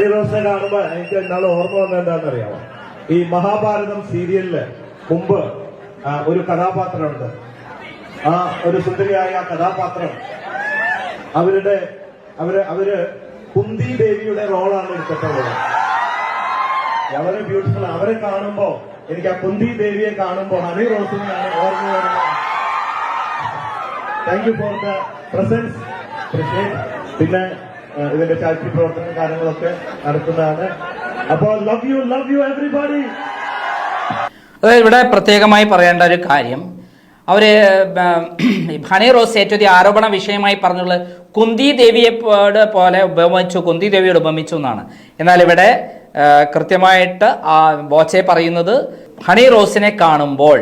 റോസിനെ കാണുമ്പോ എനിക്ക് ഇന്നാളെ ഓർമ്മ വന്നത് എന്താണെന്നറിയാമോ? ഈ മഹാഭാരതം സീരിയലിൽ മുമ്പ് ഒരു കഥാപാത്രമുണ്ട്. ആ ഒരു സുന്ദരിയായ ആ കഥാപാത്രം. അവരുടെ അവർ അവർ കുന്തി ദേവിയുടെ റോളാണ് എടുത്തിട്ടുള്ളത്. വളരെ ബ്യൂട്ടിഫുൾ അവരെ കാണുമ്പോ എനിക്ക് ആ കുന്തി ദേവിയെ കാണുമ്പോൾ ഹണി റോസിനെയാണ് ഓർമ്മ വരുന്നത്. Thank you for the presence പിന്നെ ഇതിന്റെ ചാരിറ്റി പ്രവർത്തനം കാര്യങ്ങളൊക്കെ നടത്തുന്നതാണ് അപ്പോൾ love you love you everybody അതായത് ഇവിടെ പ്രത്യേകമായി പറയേണ്ട ഒരു കാര്യം. അവർ ഹണി റോസ് ഏറ്റവും ആരോപണ വിഷയമായി പറഞ്ഞുള്ള കുന്തി ദേവിയെ പോലെ ഉപമിച്ചു കുന്തി ദേവിയോട് ഉപമിച്ചു എന്നാണ്. എന്നാൽ ഇവിടെ കൃത്യമായിട്ട് ആ ബോച്ചെ പറയുന്നത് ഹണി റോസിനെ കാണുമ്പോൾ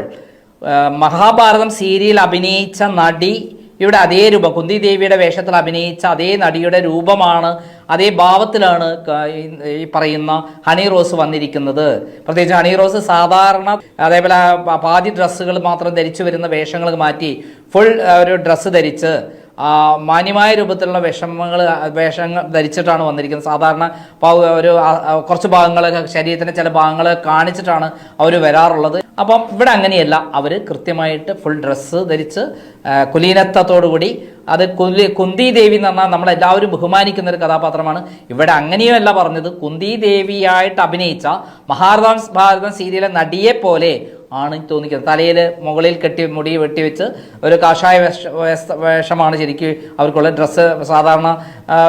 മഹാഭാരതം സീരിയൽ അഭിനയിച്ച നടി ഇവിടെ അതേ രൂപം. കുന്തി ദേവിയുടെ വേഷത്തിൽ അഭിനയിച്ച അതേ നടിയുടെ രൂപമാണ് അതേ ഭാവത്തിലാണ് ഈ- പറയുന്ന ഹണി റോസ് വന്നിരിക്കുന്നത്. പ്രത്യേകിച്ച് ഹണി റോസ് സാധാരണ അതേപോലെ പാതി ഡ്രസ്സുകൾ മാത്രം ധരിച്ചു വരുന്ന വേഷങ്ങൾ മാറ്റി ഫുൾ ഒരു ഡ്രസ്സ് ധരിച്ച് മാന്യമായ രൂപത്തിലുള്ള വിഷമങ്ങൾ വേഷങ്ങൾ ധരിച്ചിട്ടാണ് വന്നിരിക്കുന്നത്. സാധാരണ ഒരു കുറച്ച് ഭാഗങ്ങൾ ശരീരത്തിന്റെ ചില ഭാഗങ്ങൾ കാണിച്ചിട്ടാണ് അവർ വരാറുള്ളത്. അപ്പം ഇവിടെ അങ്ങനെയല്ല. അവർ കൃത്യമായിട്ട് ഫുൾ ഡ്രസ്സ് ധരിച്ച് കുലീനത്തോടുകൂടി അത് കുലി കുന്തി ദേവി എന്ന് പറഞ്ഞാൽ നമ്മളെല്ലാവരും ബഹുമാനിക്കുന്ന ഒരു കഥാപാത്രമാണ്. ഇവിടെ അങ്ങനെയുമല്ല പറഞ്ഞത്. കുന്തി ദേവിയായിട്ട് അഭിനയിച്ച മഹാഭാരതം ഭാരതം സീരിയലെ നടിയെ പോലെ ആണ് തോന്നിക്കുന്നത്. തലയിൽ മുകളിൽ കെട്ടി മുടി വെട്ടിവെച്ച് ഒരു കാഷായ വേഷ വേഷ- വേഷമാണ് ശരിക്കും അവർക്കുള്ള ഡ്രസ്സ് സാധാരണ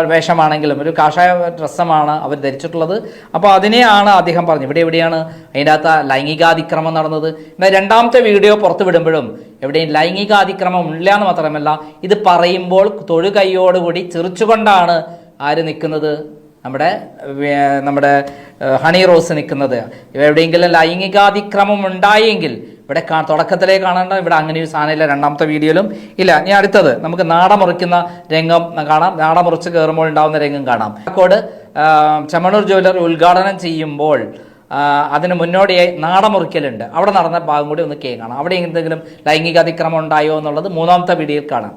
വേഷമാണെങ്കിലും ഒരു കാഷായ ഡ്രസ്സമാണ് അവർ ധരിച്ചിട്ടുള്ളത്. അപ്പോൾ അതിനെയാണ് അദ്ദേഹം പറഞ്ഞത്. ഇവിടെ എവിടെയാണ് അതിന്റെ അകത്ത് ലൈംഗികാതിക്രമം നടന്നത്? എന്നാൽ രണ്ടാമത്തെ വീഡിയോ പുറത്തു വിടുമ്പോഴും എവിടെയും ലൈംഗികാതിക്രമം ഇല്ല എന്ന് മാത്രമല്ല ഇത് പറയുമ്പോൾ തൊഴുകൈയോടുകൂടി ചിറിച്ചുകൊണ്ടാണ് ആര് നിൽക്കുന്നത്? നമ്മുടെ നമ്മുടെ ഹണി റോസ് നിൽക്കുന്നത്. എവിടെയെങ്കിലും ലൈംഗികാതിക്രമം ഉണ്ടായെങ്കിൽ ഇവിടെ തുടക്കത്തിലേ കാണേണ്ട. ഇവിടെ അങ്ങനെ ഒരു സാധനമില്ല. രണ്ടാമത്തെ വീഡിയോയിലും ഇല്ല. ഇനി അടുത്തത് നമുക്ക് നാട മുറിക്കുന്ന രംഗം കാണാം. നാട മുറിച്ച് കയറുമ്പോൾ ഉണ്ടാകുന്ന രംഗം കാണാം. കോട് ചമണൂർ ജ്വല്ലറി ഉദ്ഘാടനം ചെയ്യുമ്പോൾ അതിന് മുന്നോടിയായി നാടമുറിക്കലുണ്ട്. അവിടെ നടന്ന ഭാഗം കൂടി ഒന്ന് കേ കാണാം. അവിടെ എന്തെങ്കിലും ലൈംഗിക അതിക്രമം ഉണ്ടായോ എന്നുള്ളത് മൂന്നാമത്തെ വീഡിയോയിൽ കാണാം.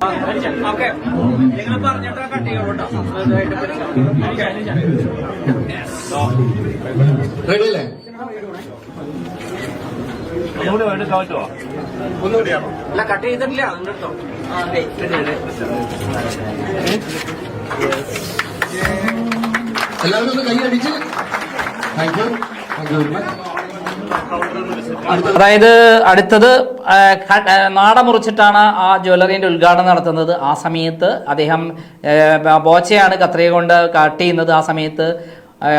അല്ലേ കട്ട് ചെയ്തിട്ടില്ല എല്ലാവരും ഒന്ന് കൈ അടിച്ച്. താങ്ക് യു അതായത് അടുത്തത് നാട മുറിച്ചിട്ടാണ് ആ ജ്വല്ലറിന്റെ ഉദ്ഘാടനം നടത്തുന്നത്. ആ സമയത്ത് അദ്ദേഹം ബോച്ചയാണ് കത്രിക കൊണ്ട് കട്ട് ചെയ്യുന്നത് ആ സമയത്ത്.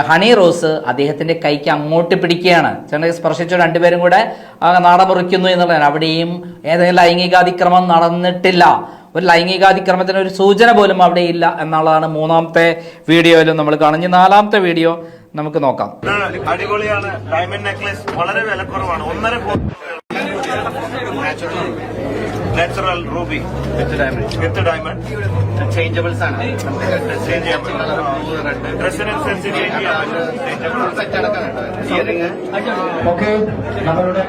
ഹണി റോസ് അദ്ദേഹത്തിന്റെ കൈക്ക് അങ്ങോട്ട് പിടിക്കുകയാണ്. ചെന്നൈ സ്പർശിച്ചു രണ്ടുപേരും കൂടെ നാട മുറിക്കുന്നു എന്നുള്ളതാണ്. അവിടെയും ഏതെങ്കിലും ലൈംഗികാതിക്രമം നടന്നിട്ടില്ല. ഒരു ലൈംഗികാതിക്രമത്തിന് ഒരു സൂചന പോലും അവിടെ ഇല്ല എന്നുള്ളതാണ് മൂന്നാമത്തെ വീഡിയോയിലും നമ്മൾ കാണുന്നത്. നാലാമത്തെ വീഡിയോ നമുക്ക് നോക്കാം. അടിപൊളിയാണ്. ഡയമണ്ട് നെക്ലസ് വളരെ വിലക്കുറവാണ്. ഒന്നര natural ruby with diamond with diamond changeables ആണ്. ചേഞ്ച് ചെയ്യാൻ പറ്റും ഡ്രസ്സിനനുസരിച്ച് ഇയറിംഗ് ഓക്കെ നമ്മളുടെ